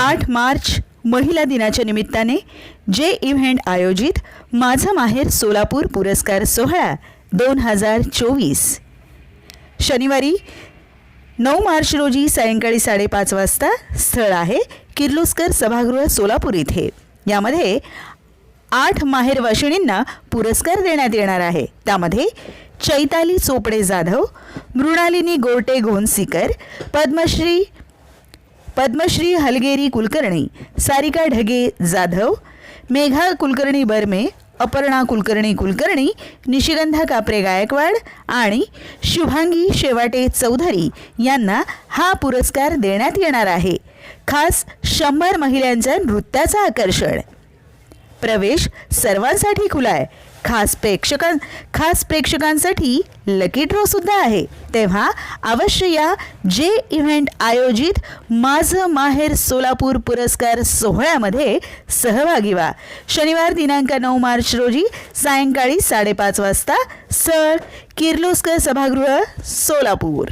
आठ मार्च महिला दिनाच्या निमित्ताने जे इव्हेंट आयोजित माझं माहेर सोलापूर पुरस्कार सोहळा दोन हजार चोवीस. शनिवारी नऊ मार्च रोजी सायंकाळी साडेपाच वाजता स्थळ आहे किर्लोस्कर सभागृह सोलापूर इथे. यामध्ये आठ माहेर वाशिणींना पुरस्कार देण्यात येणार आहे. त्यामध्ये चैताली चोपडे जाधव मृणालिनी गोरटे घोनसीकर पद्मश्री पद्मश्री हलगेरी कुलकर्णी सारिका ढगे जाधव मेघा कुलकर्णी बर्मे अपर्णा कुलकर्णी कुलकर्णी निशिगंधा कापरे गायकवाड आणि शुभांगी शेवाटे चौधरी यांना हा पुरस्कार देण्यात येणार आहे. खास शंभर महिलांच्या नृत्याचं आकर्षण. प्रवेश सर्वांसाठी खुला आहे. खास प्रेक्षकां खास प्रेक्षकांसाठी लकी ड्रॉ सुद्धा आहे. तेव्हा अवश्य या जे इव्हेंट आयोजित माझं माहेर सोलापूर पुरस्कार सोहळ्यामध्ये सहभागी व्हा. शनिवार दिनांक नऊ मार्च रोजी सायंकाळी साडेपाच वाजता सर किर्लोस्कर सभागृह सोलापूर.